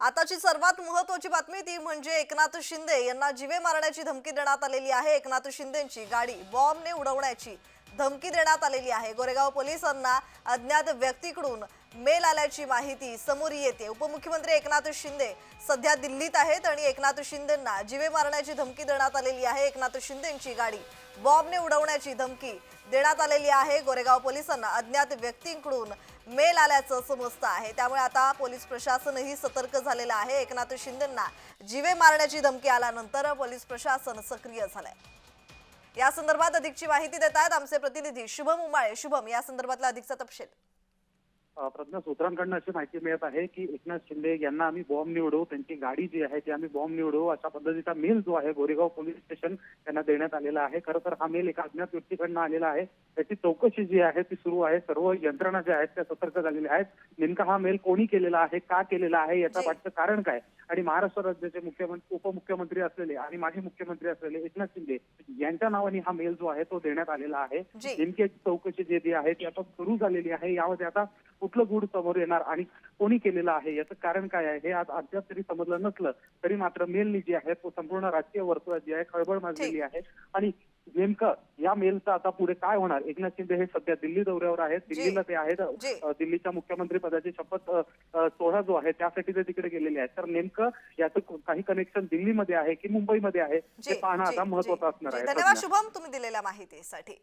आताची सर्वात महत्वाची बातमी ती म्हणजे एकनाथ शिंदे यांना जीवे मारण्याची धमकी देण्यात आलेली आहे. एकनाथ शिंदेची गाडी बॉम्बने उडवण्याची. धमकी देण्यात आलेली आहे. गोरेगाव पोलिसांना अज्ञात व्यक्तीकडून मेल आल्याची माहिती समोर येते. उपमुख्यमंत्री एकनाथ शिंदे सध्या दिल्लीत आहेत आणि एकनाथ शिंदेंना जीवे मारण्याची धमकी देण्यात आलेली आहे. एकनाथ शिंदेची गाडी बॉम्बने उडवण्याची धमकी देण्यात आलेली आहे. गोरेगाव पोलिसांना अज्ञात व्यक्तींकडून मेल आल्याचं समजतं आहे. त्यामुळे आता पोलीस प्रशासनही सतर्क झालेलं आहे. एकनाथ शिंदेंना जीवे मारण्याची धमकी आल्यानंतर पोलीस प्रशासन सक्रिय झालंय. या संदर्भात अधिकची माहिती देत आहेत आमचे प्रतिनिधी शुभम उमाळे. शुभम या संदर्भातला अधिकचा तपशील. प्रज्ञा सूत्रांकडनं अशी माहिती मिळत आहे की एकनाथ शिंदे यांना आम्ही बॉम्ब निवडू त्यांची गाडी जी आहे ती आम्ही बॉम्ब निवडू अशा पद्धतीचा मेल जो आहे गोरेगाव पोलीस स्टेशन यांना देण्यात आलेला आहे. खरं तर हा मेल एका अज्ञात व्यक्तीकडनं आलेला आहे. त्याची चौकशी जी आहे ती सुरू आहे. सर्व यंत्रणा ज्या आहेत त्या सतर्क झालेल्या आहेत. नेमका हा मेल कोणी केलेला आहे का केलेला आहे याचा. मागचं कारण काय? आणि महाराष्ट्र राज्याचे मुख्यमंत्री उपमुख्यमंत्री असलेले आणि माजी मुख्यमंत्री असलेले एकनाथ शिंदे यांच्या नावाने हा मेल जो आहे तो देण्यात आलेला आहे. नेमकी चौकशी जी जी आहे ती आता सुरू झालेली आहे. यामध्ये आता कुठलं गुढ समोर येणार आणि कोणी केलेलं आहे याचं कारण काय आहे हे आज अद्याप तरी समजलं नसलं तरी मात्र मेलनी जी आहे तो संपूर्ण राजकीय वर्तुळात जी आहे खळबळ माजलेली आहे. आणि नेमकं या मेलचं आता पुढे काय होणार? एकनाथ शिंदे हे सध्या दिल्ली दौऱ्यावर आहेत. दिल्लीला ते आहेत दिल्लीच्या मुख्यमंत्री पदाची शपथ सोहळा जो आहे त्यासाठी ते तिकडे गेलेले आहेत. तर नेमकं याचं काही कनेक्शन दिल्लीमध्ये आहे की मुंबईमध्ये आहे हे पाहणं आता महत्वाचं असणार. आहे धन्यवाद. शुभम. तुम्ही दिलेल्या माहितीसाठी.